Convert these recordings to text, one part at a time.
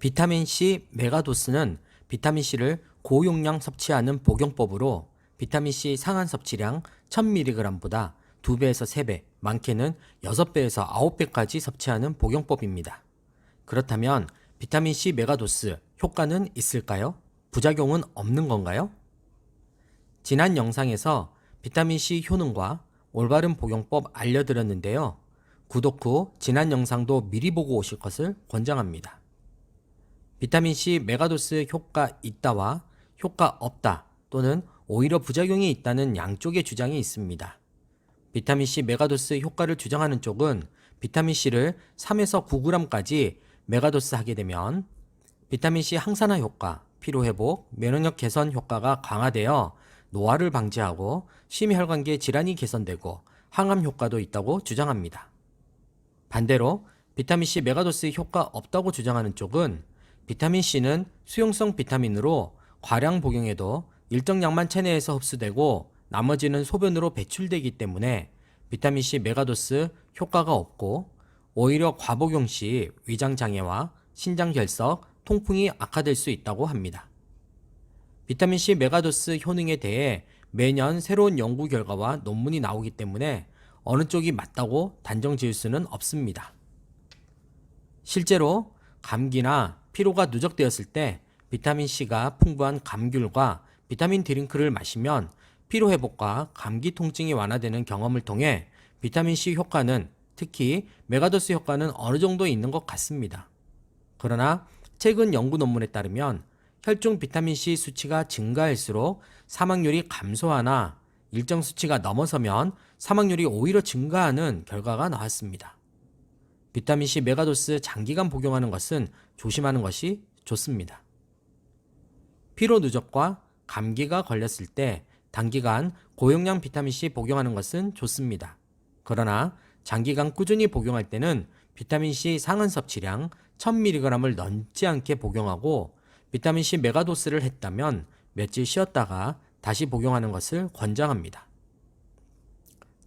비타민C 메가도스는 비타민C를 고용량 섭취하는 복용법으로 비타민C 상한 섭취량 1000mg보다 2배에서 3배, 많게는 6배에서 9배까지 섭취하는 복용법입니다. 그렇다면 비타민C 메가도스 효과는 있을까요? 부작용은 없는 건가요? 지난 영상에서 비타민C 효능과 올바른 복용법 알려드렸는데요. 구독 후 지난 영상도 미리 보고 오실 것을 권장합니다. 비타민C 메가도스 효과 있다와 효과 없다 또는 오히려 부작용이 있다는 양쪽의 주장이 있습니다. 비타민C 메가도스 효과를 주장하는 쪽은 비타민C를 3에서 9g까지 메가도스 하게 되면 비타민C 항산화 효과, 피로 회복, 면역력 개선 효과가 강화되어 노화를 방지하고 심혈관계 질환이 개선되고 항암 효과도 있다고 주장합니다. 반대로 비타민C 메가도스 효과 없다고 주장하는 쪽은 비타민C는 수용성 비타민으로 과량 복용해도 일정 양만 체내에서 흡수되고 나머지는 소변으로 배출되기 때문에 비타민C 메가도스 효과가 없고 오히려 과복용 시 위장 장애와 신장 결석, 통풍이 악화될 수 있다고 합니다. 비타민C 메가도스 효능에 대해 매년 새로운 연구 결과와 논문이 나오기 때문에 어느 쪽이 맞다고 단정 지을 수는 없습니다. 실제로 감기나 피로가 누적되었을 때 비타민C가 풍부한 감귤과 비타민 드링크를 마시면 피로 회복과 감기 통증이 완화되는 경험을 통해 비타민C 효과는 특히 메가도스 효과는 어느 정도 있는 것 같습니다. 그러나 최근 연구 논문에 따르면 혈중 비타민C 수치가 증가할수록 사망률이 감소하나 일정 수치가 넘어서면 사망률이 오히려 증가하는 결과가 나왔습니다. 비타민C 메가도스 장기간 복용하는 것은 조심하는 것이 좋습니다. 피로 누적과 감기가 걸렸을 때 단기간 고용량 비타민C 복용하는 것은 좋습니다. 그러나 장기간 꾸준히 복용할 때는 비타민C 상한 섭취량 1000mg을 넘지 않게 복용하고 비타민C 메가도스를 했다면 며칠 쉬었다가 다시 복용하는 것을 권장합니다.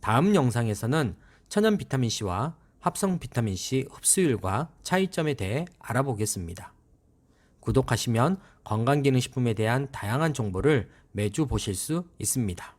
다음 영상에서는 천연 비타민C와 합성 비타민C 흡수율과 차이점에 대해 알아보겠습니다. 구독하시면 건강기능식품에 대한 다양한 정보를 매주 보실 수 있습니다.